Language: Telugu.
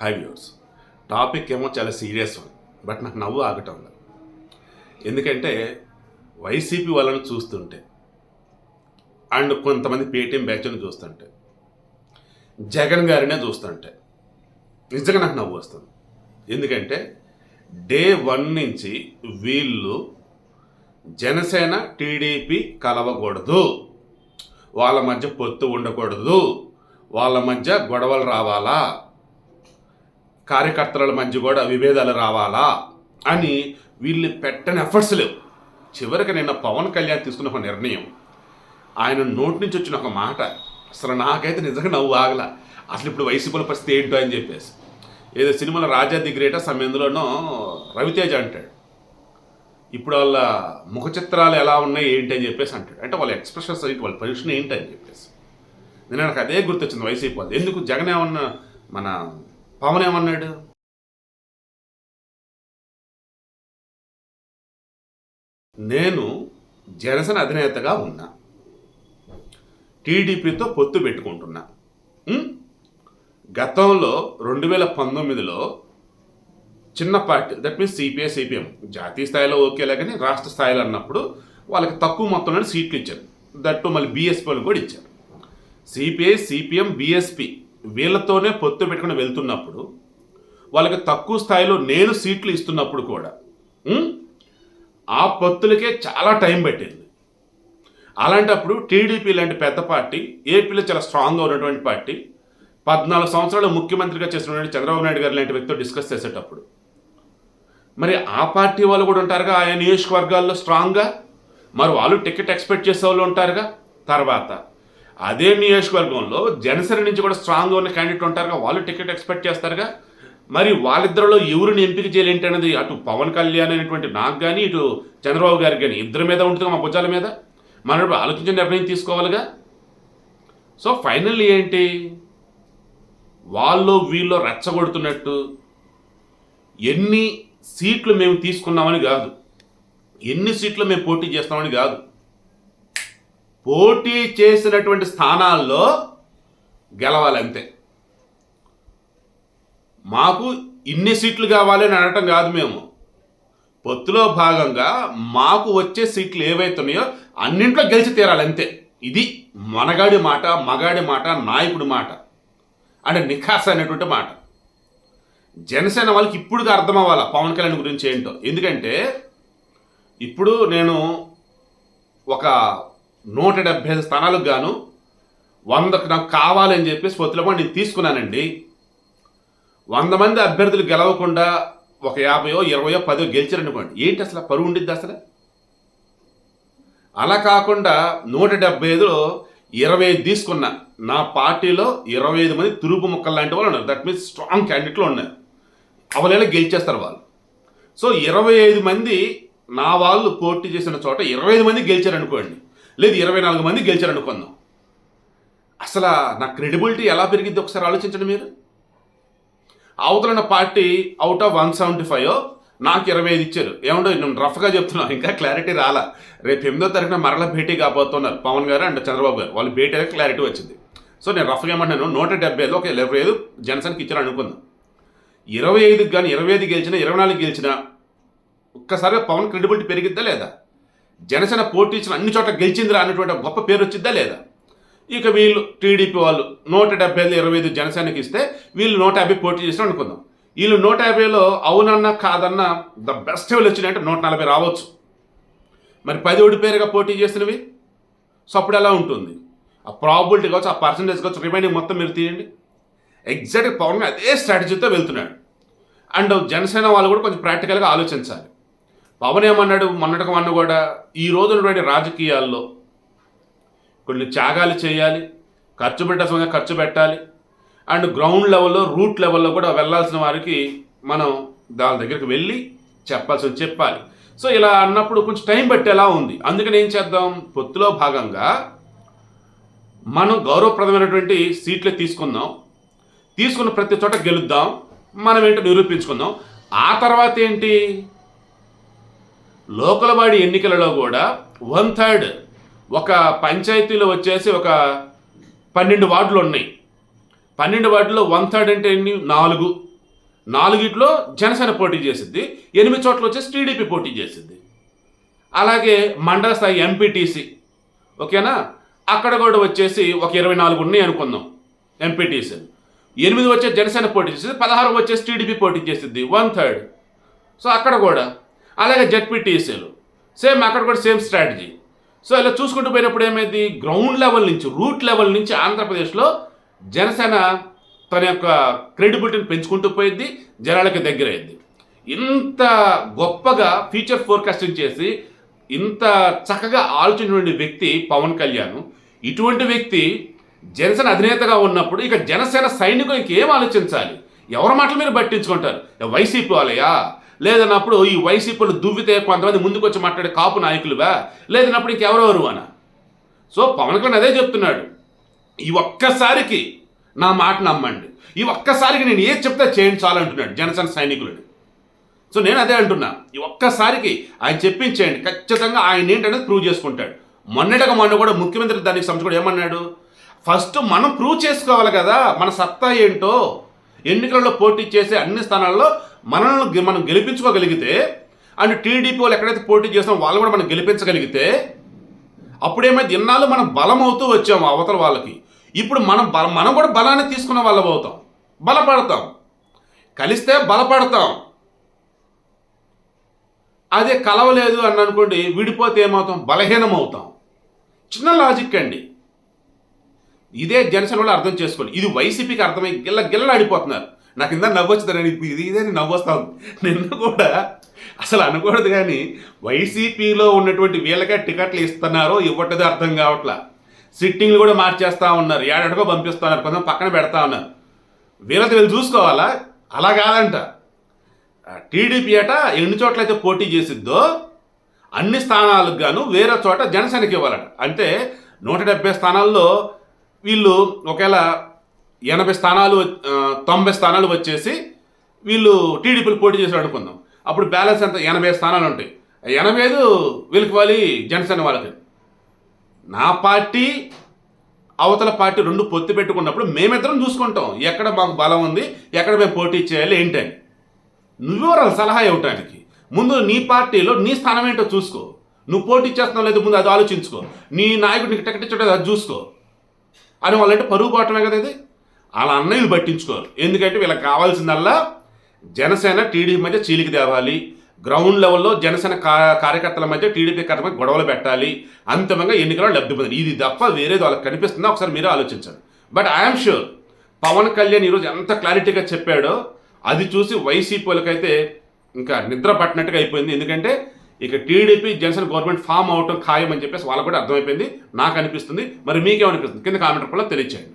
హై వ్యూర్స్ టాపిక్ ఏమో చాలా సీరియస్ వన్ బట్ నాకు నవ్వు ఆగటం లేదు. ఎందుకంటే వైసీపీ వాళ్ళని చూస్తుంటే అండ్ కొంతమంది పేటీఎం బ్యాచ్ని చూస్తుంటే జగన్ గారినే చూస్తుంటే నిజంగా నాకు నవ్వు వస్తుంది. ఎందుకంటే డే వన్ నుంచి వీళ్ళు జనసేన టీడీపీ కలవకూడదు. వాళ్ళ మధ్య పొత్తు ఉండకూడదు. వాళ్ళ మధ్య గొడవలు రావాలా? కార్యకర్తల మధ్య కూడా విభేదాలు రావాలా అని వీళ్ళు పెట్టని ఎఫర్ట్స్ లేవు. చివరికి నిన్న పవన్ కళ్యాణ్ తీసుకున్న ఒక నిర్ణయం. ఆయన నోటి నుంచి వచ్చిన ఒక మాట అసలు నాకైతే నిజంగా నవ్వు ఆగల. అసలు ఇప్పుడు వైసీపీల పరిస్థితి ఏంటో అని చెప్పేసి. ఏదో సినిమాలో రాజా ది గ్రేట సమయంలోనో రవితేజ అంటాడు. ఇప్పుడు వాళ్ళ ముఖ చిత్రాలు ఎలా ఉన్నాయి ఏంటి అని చెప్పేసి అంటాడు. అంటే వాళ్ళ ఎక్స్ప్రెషన్స్ ఏంటి వాళ్ళ పొజిషన్ ఏంటి అని చెప్పేసి. నేను నాకు అదే గుర్తొచ్చింది వైసీపీ వాళ్ళు. ఎందుకు జగన్ ఏమన్నా మన పవన్ ఏమన్నాడు? నేను జనసేన అధినేతగా ఉన్నా. టీడీపీతో పొత్తు పెట్టుకుంటున్నా. గతంలో రెండు వేల పంతొమ్మిదిలో చిన్న party that means CPI CPM జాతీయ స్థాయిలో ఓకేలా కానీ రాష్ట్ర స్థాయిలో అన్నప్పుడు వాళ్ళకి తక్కువ మొత్తంలో సీట్లు ఇచ్చారు. దట్టు మళ్ళీ బీఎస్పీ వాళ్ళు కూడా ఇచ్చారు. సిపిఐ సిపిఎం బీఎస్పీ వీళ్ళతోనే పొత్తు పెట్టుకుని వెళ్తున్నప్పుడు వాళ్ళకి తక్కువ స్థాయిలో నేను సీట్లు ఇస్తున్నప్పుడు కూడా ఆ పొత్తులకే చాలా టైం పెట్టింది. అలాంటప్పుడు టీడీపీ లాంటి పెద్ద పార్టీ ఏపీలో చాలా స్ట్రాంగ్గా ఉన్నటువంటి పార్టీ పద్నాలుగు సంవత్సరాలు ముఖ్యమంత్రిగా చేసినటువంటి చంద్రబాబు నాయుడు గారు లాంటి వ్యక్తితో డిస్కస్ చేసేటప్పుడు మరి ఆ పార్టీ వాళ్ళు కూడా ఉంటారుగా ఆయా నియోజకవర్గాల్లో స్ట్రాంగ్గా? మరి వాళ్ళు టికెట్ ఎక్స్పెక్ట్ చేసే వాళ్ళు ఉంటారుగా? తర్వాత అదే నియోజకవర్గంలో జనసేన నుంచి కూడా స్ట్రాంగ్గా ఉన్న క్యాండిడేట్ ఉంటారుగా వాళ్ళు టికెట్ ఎక్స్పెక్ట్ చేస్తారుగా. మరి వాళ్ళిద్దరిలో ఎవరిని ఎంపిక చేయాలేంటి అనేది అటు పవన్ కళ్యాణ్ అనేటువంటి నాకు కానీ ఇటు చంద్రబాబు గారికి కానీ ఇద్దరి మీద ఉంటుంది మా భుజాల మీద? మనం ఆలోచించిన నిర్ణయం తీసుకోవాలిగా. సో ఫైనల్ ఏంటి? వాళ్ళు వీళ్ళు రెచ్చగొడుతున్నట్టు ఎన్ని సీట్లు మేము తీసుకున్నామని కాదు. ఎన్ని సీట్లు మేము పోటీ చేస్తామని కాదు. పోటీ చేసినటువంటి స్థానాల్లో గెలవాలంతే. మాకు ఇన్ని సీట్లు కావాలి అని అనటం కాదు మేము. పొత్తులో భాగంగా మాకు వచ్చే సీట్లు ఏవైతున్నాయో అన్నింట్లో గెలిచి తీరాలి అంతే ఇది మనగాడి మాట మగాడి మాట నాయకుడి మాట. అంటే నిఖాస్ అనేటువంటి మాట. జనసేన వాళ్ళకి ఇప్పుడు అర్థం అవ్వాలా పవన్ కళ్యాణ్ గురించి ఏంటో? ఎందుకంటే ఇప్పుడు నేను ఒక నూట డెబ్బై ఐదు స్థానాలకు గాను వందకు నాకు కావాలని చెప్పేసి పొత్తులో నేను తీసుకున్నానండి. వంద మంది అభ్యర్థులు గెలవకుండా ఒక యాభయో ఇరవయో పదో గెలిచారనుకోండి ఏంటి అసలు పరువు ఉండిద్ది అసలు? అలా కాకుండా నూట డెబ్బై ఐదులో ఇరవై ఐదు తీసుకున్నా. నా పార్టీలో ఇరవై ఐదు మంది తురుపు ముక్కలు లాంటి వాళ్ళు ఉన్నారు. దట్ మీన్స్ స్ట్రాంగ్ క్యాండిడేట్లు ఉన్నారు. అవలేలా గెలిచేస్తారు వాళ్ళు. సో ఇరవై ఐదు మంది నా వాళ్ళు పోటీ చేసిన చోట ఇరవై ఐదు మంది గెలిచారనుకోండి లేదు ఇరవై నాలుగు మంది గెలిచారనుకుందాం అసలు నా క్రెడిబిలిటీ ఎలా పెరిగిద్ది ఒకసారి ఆలోచించండి మీరు? అవతలన్న party out of one seventy five నాకు ఇరవై ఐదు ఇచ్చారు. ఏమంటో నేను రఫ్గా చెప్తున్నాను ఇంకా క్లారిటీ రాలా. రేపు ఎనిమిదో తారీఖున మరల భేటీ కాబోతున్నారు పవన్ గారు అండ్ చంద్రబాబు గారు. వాళ్ళు భేటీ అయితే క్లారిటీ వచ్చింది. సో నేను రఫ్గా ఏమంటున్నాను నూట డెబ్బై ఐదు ఒక ఇరవై ఐదు జనసేనకి ఇచ్చారు అనుకుందాం. ఇరవై ఐదుకి కానీ ఇరవై ఐదు గెలిచినా ఇరవై నాలుగు గెలిచినా ఒక్కసారిగా పవన్ క్రెడిబిలిటీ పెరిగిద్దా లేదా? జనసేన పోటీ ఇచ్చిన అన్ని చోట్ల గెలిచిందిరా అన్నటువంటి గొప్ప పేరు వచ్చిద్దా లేదా? ఇక వీళ్ళు టీడీపీ వాళ్ళు నూట డెబ్బై ఐదు ఇరవై ఐదు జనసేనకి ఇస్తే వీళ్ళు నూట యాభై పోటీ చేసిన అనుకుందాం. వీళ్ళు నూట యాభైలో అవునన్నా కాదన్నా ద బెస్ట్ వాళ్ళు వచ్చినాయంటే నూట నలభై రావచ్చు. మరి పది పేరుగా పోటీ చేసినవి? సో అప్పుడు ఎలా ఉంటుంది? ఆ ప్రాబిలిటీ కావచ్చు ఆ పర్సంటేజ్ కావచ్చు రిమైనింగ్ మొత్తం మీరు తీయండి. ఎగ్జాక్ట్గా పవన్ అదే స్ట్రాటజీతో వెళ్తున్నాడు. అండ్ జనసేన వాళ్ళు కూడా కొంచెం ప్రాక్టికల్గా ఆలోచించాలి. పవన్ ఏమన్నాడు? మొన్నటికి మొన్న కూడా ఈ రోజు ఉన్నటువంటి రాజకీయాల్లో కొన్ని త్యాగాలు చేయాలి ఖర్చు పెట్టాల్సిన ఖర్చు పెట్టాలి అండ్ గ్రౌండ్ లెవెల్లో రూట్ లెవెల్లో కూడా వెళ్ళాల్సిన వారికి మనం దాని దగ్గరికి వెళ్ళి చెప్పాల్సి చెప్పాలి. సో ఇలా అన్నప్పుడు కొంచెం టైం పట్టేలా ఉంది. అందుకని ఏం చేద్దాం? పొత్తులో భాగంగా మనం గౌరవప్రదమైనటువంటి సీట్లే తీసుకుందాం. తీసుకున్న ప్రతి చోట గెలుద్దాం. మనం ఏంటో నిరూపించుకుందాం. ఆ తర్వాత ఏంటి? లోకల్ బాడీ ఎన్నికలలో కూడా వన్ థర్డ్ ఒక పంచాయతీలో వచ్చేసి ఒక పన్నెండు వార్డులు ఉన్నాయి. పన్నెండు వార్డులో వన్ థర్డ్ అంటే ఎన్ని? నాలుగు. నాలుగిట్లో జనసేన పోటీ చేసింది ఎనిమిది చోట్ల వచ్చేసి టీడీపీ పోటీ చేసింది అలాగే మండల స్థాయి ఎంపీటీసీ. ఓకేనా? అక్కడ కూడా వచ్చేసి ఒక ఇరవై నాలుగు ఉన్నాయి అనుకుందాం ఎంపీటీసీ ఎనిమిది వచ్చే జనసేన పోటీ చేసింది పదహారు వచ్చేసి టీడీపీ పోటీ చేసింది వన్ థర్డ్. సో అక్కడ కూడా అలాగే జెడ్పీటీసీలు. సేమ్ అక్కడ కూడా సేమ్ స్ట్రాటజీ. సో ఇలా చూసుకుంటూ పోయినప్పుడు ఏమైంది? గ్రౌండ్ లెవెల్ నుంచి రూట్ లెవెల్ నుంచి ఆంధ్రప్రదేశ్లో జనసేన తన యొక్క క్రెడిబిలిటీని పెంచుకుంటూ పోయింది జనాలకి దగ్గరైంది. ఇంత గొప్పగా ఫ్యూచర్ ఫోర్కాస్టింగ్ చేసి ఇంత చక్కగా ఆలోచించిన వ్యక్తి పవన్ కళ్యాణ్. ఇటువంటి వ్యక్తి జనసేన అధినేతగా ఉన్నప్పుడు ఇక జనసేన సైనికులు ఇంకేం ఆలోచించాలి? ఎవరి మాటలు మీరు పట్టించుకుంటారు? వైసీపీ వాళ్ళయా? లేదన్నప్పుడు ఈ వైసీపీలు దువ్వితే కొంతమంది ముందుకు వచ్చి మాట్లాడే కాపు నాయకులువా? లేదన్నప్పుడు ఇంకెవరెవరు అన సో పవన్ కళ్యాణ్ అదే చెప్తున్నాడు. ఈ ఒక్కసారికి నా మాట నమ్మండి. ఈ ఒక్కసారికి నేను ఏది చెప్తే చేయండి చాలంటున్నాడు జనసేన సైనికులని సో నేను అదే అంటున్నా. ఈ ఒక్కసారికి ఆయన చెప్పించేయండి. ఖచ్చితంగా ఆయన ఏంటనేది ప్రూవ్ చేసుకుంటాడు. మొన్నటిగా మొన్న కూడా ముఖ్యమంత్రి దానికి సంబంధించి కూడా ఏమన్నాడు? ఫస్ట్ మనం ప్రూవ్ చేసుకోవాలి కదా. మన సత్తా ఏంటో? ఎన్నికలలో పోటీ చేసే అన్ని స్థానాల్లో మనల్ని గె- మనం గెలిపించుకోగలిగితే అండ్ టీడీపీ వాళ్ళు ఎక్కడైతే పోటీ చేస్తామో వాళ్ళు కూడా మనం గెలిపించగలిగితే అప్పుడేమైతే ఇన్నాళ్ళు మనం బలం అవుతూ వచ్చాము అవతల వాళ్ళకి. ఇప్పుడు మనం బలం మనం కూడా బలాన్ని తీసుకున్న వాళ్ళం అవుతాం. బలపడతాం. కలిస్తే బలపడతాం. అదే కలవలేదు అని అనుకోండి విడిపోతే ఏమవుతాం? బలహీనం అవుతాం చిన్న లాజిక్ అండి. ఇదే జనసేన వాళ్ళు అర్థం చేసుకోండి. ఇది వైసీపీకి అర్థమై గిల్ల గిల్ల ఆడిపోతున్నారు నాకు ఇందా నవ్వొచ్చుతారని ఇది ఇదే నవ్వొస్తా ఉంది నిన్న కూడా. అసలు అనకూడదు కానీ వైసీపీలో ఉన్నటువంటి వీళ్ళకే టికెట్లు ఇస్తున్నారో ఇవ్వటదో అర్థం కావట్లా. సిట్టింగ్లు కూడా మార్చేస్తా ఉన్నారు. ఏడాడికో పంపిస్తున్నారు. కొంచెం పక్కన పెడతా ఉన్నారు. వీళ్ళతో వీళ్ళు చూసుకోవాలా? అలా కాదంట. టీడీపీ అట ఎన్ని చోట్లయితే పోటీ చేసిద్దో అన్ని స్థానాలకు గాను వేరే చోట జనసేనకి ఇవ్వాలట. అంటే నూట డెబ్బై స్థానాల్లో వీళ్ళు ఒకవేళ ఎనభై స్థానాలు తొంభై స్థానాలు వచ్చేసి వీళ్ళు టీడీపీలు పోటీ చేశారు అనుకుందాం. అప్పుడు బ్యాలెన్స్ ఎంత? ఎనభై స్థానాలు ఉంటాయి. ఎనభై ఐదు వీళ్ళకి వాలి జనసేన వాళ్ళకి. నా పార్టీ అవతల పార్టీ రెండు పొత్తు పెట్టుకున్నప్పుడు మేమిద్దరం చూసుకుంటాం. ఎక్కడ మాకు బలం ఉంది ఎక్కడ మేము పోటీ చేయాలి ఏంటని నువ్వెవరాలి సలహా ఇవ్వటానికి? ముందు నీ పార్టీలో నీ స్థానం ఏంటో చూసుకో. నువ్వు పోటీ చేస్తున్నావు లేదు ముందు అది ఆలోచించుకో. నీ నాయకుడికి టికెట్ ఇచ్చాడు అది చూసుకో. అని వాళ్ళంటే పరుగు పోవటమే కదా ఇది. అలా అన్నయ్యలు పట్టించుకోరు. ఎందుకంటే వీళ్ళకి కావాల్సిందల్లా జనసేన టీడీపీ మధ్య చీలిక తేవాలి. గ్రౌండ్ లెవెల్లో జనసేన కార్యకర్తల మధ్య టీడీపీ కార్యకర్తల గొడవలు పెట్టాలి. అంతిమంగా ఎన్నికల్లో లబ్ధి పొందాలి. ఇది తప్ప వేరేది వాళ్ళకి కనిపిస్తుందా? ఒకసారి మీరే ఆలోచించండి. But I'm sure Pawan Kalyan ఈరోజు ఎంత క్లారిటీగా చెప్పాడో అది చూసి వైసీపీ వాళ్ళకైతే ఇంకా నిద్ర పట్టినట్టుగా అయిపోయింది. ఎందుకంటే ఇక టీడీపీ జనసేన గవర్నమెంట్ ఫామ్ అవటం ఖాయం అని చెప్పేసి వాళ్ళకు కూడా అర్థమైపోయింది. నాకు అనిపిస్తుంది. మరి మీకేమనిపిస్తుంది? కింద కామెంట్ రూపంలో తెలియచేయండి.